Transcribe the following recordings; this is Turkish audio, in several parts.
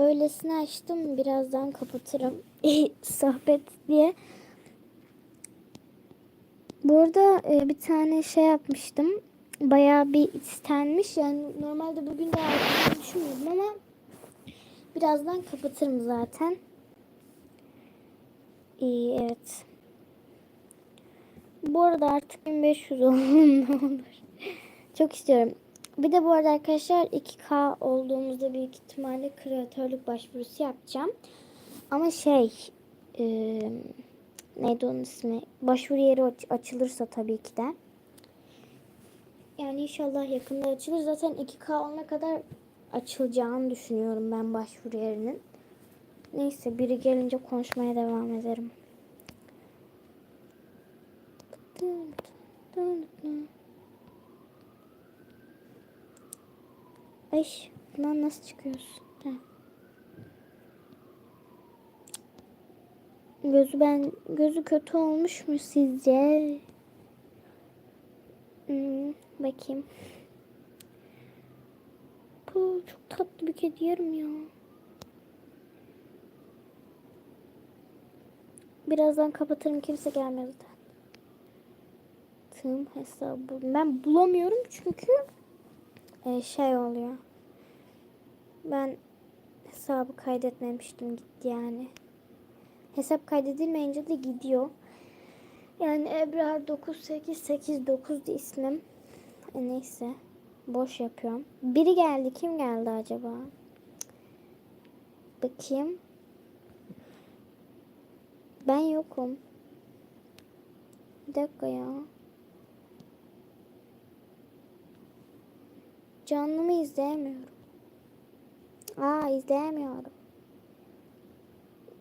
öylesine açtım. Birazdan kapatırım. Sohbet diye. Burada e, bir tane şey yapmıştım. Bayağı bir istenmiş. Yani normalde bugün de yapmayı düşünmüyordum ama birazdan kapatırım zaten. İyi evet. Bu arada artık 1500 olalım ne olur. Çok istiyorum. Bir de bu arada arkadaşlar 2K olduğumuzda büyük ihtimalle kreatörlük başvurusu yapacağım. Ama şey e, neydi onun ismi? Başvuru yeri aç- açılırsa tabii ki de. Yani inşallah yakında açılır. Zaten 2K olana kadar açılacağını düşünüyorum ben başvuru yerinin. Neyse biri gelince konuşmaya devam ederim. Ay bundan nasıl çıkıyoruz? Heh. Gözü ben gözü kötü olmuş mu sizce? Hmm, bakayım. Bu çok tatlı bir kedi yerim ya. Birazdan kapatırım kimse gelmez de. Tüm hesabı ben bulamıyorum çünkü e, şey oluyor. Ben hesabı kaydetmemiştim gitti yani. Hesap kaydedilmeyince de gidiyor. Yani Ebrar 9889'du ismim. E, neyse. Boş yapıyorum. Biri geldi. Kim geldi acaba? Bakayım. Ben yokum. Bir dakika ya. Canlımı izleyemiyorum. Aa izleyemiyorum.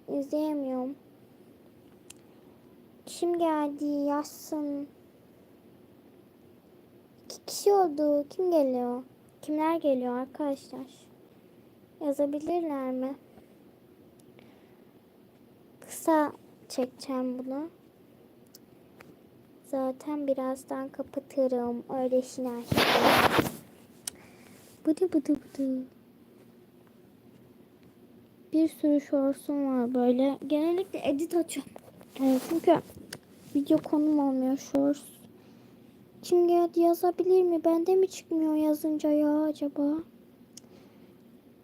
İzleyemiyorum. Kim geldi yazsın. İki kişi oldu. Kim geliyor? Kimler geliyor arkadaşlar? Yazabilirler mi? Kısa çekeceğim bunu. Zaten birazdan kapatırım. Öylesine açtım. Bıdı bıdı bıdı. Bir sürü shorts'um var böyle. Genellikle edit açıyorum. Evet, çünkü video konum olmuyor shorts. Kim geldi yazabilir mi? Bende mi çıkmıyor yazınca ya acaba?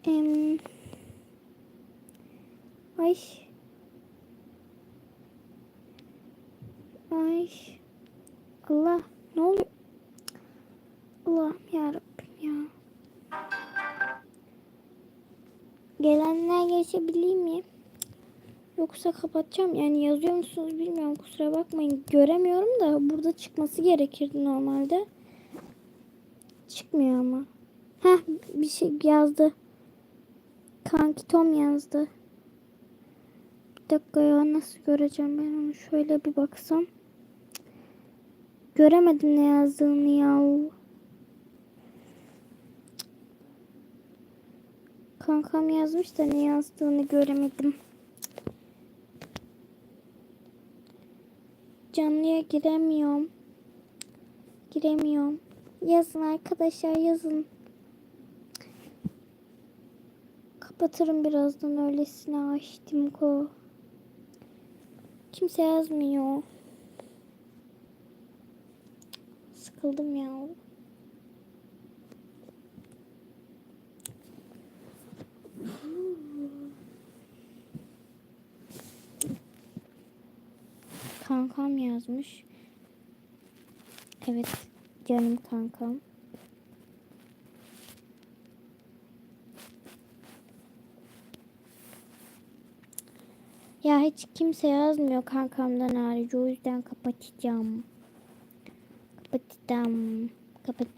Em... Ay. Ay. Allah ne oluyor? Allah'ım yarabbim Gelenler geçebilir mi? Yoksa kapatacağım. Yani yazıyor musunuz bilmiyorum. Kusura bakmayın. Göremiyorum da burada çıkması gerekirdi normalde. Çıkmıyor ama. Heh bir şey yazdı. Kanki Tom yazdı. Bir dakika ya nasıl göreceğim ben onu şöyle bir baksam. Göremedim ne yazdığını ya. Kankam yazmış da ne yazdığını göremedim. Canlıya giremiyorum. Giremiyorum. Yazın arkadaşlar yazın. Kapatırım birazdan öylesine açtım ko. Kimse yazmıyor. Sıkıldım ya. Kankam yazmış. Evet canım kankam. Ya hiç kimse yazmıyor kankamdan harici o yüzden kapatacağım. Kapatacağım. Kapatıyorum.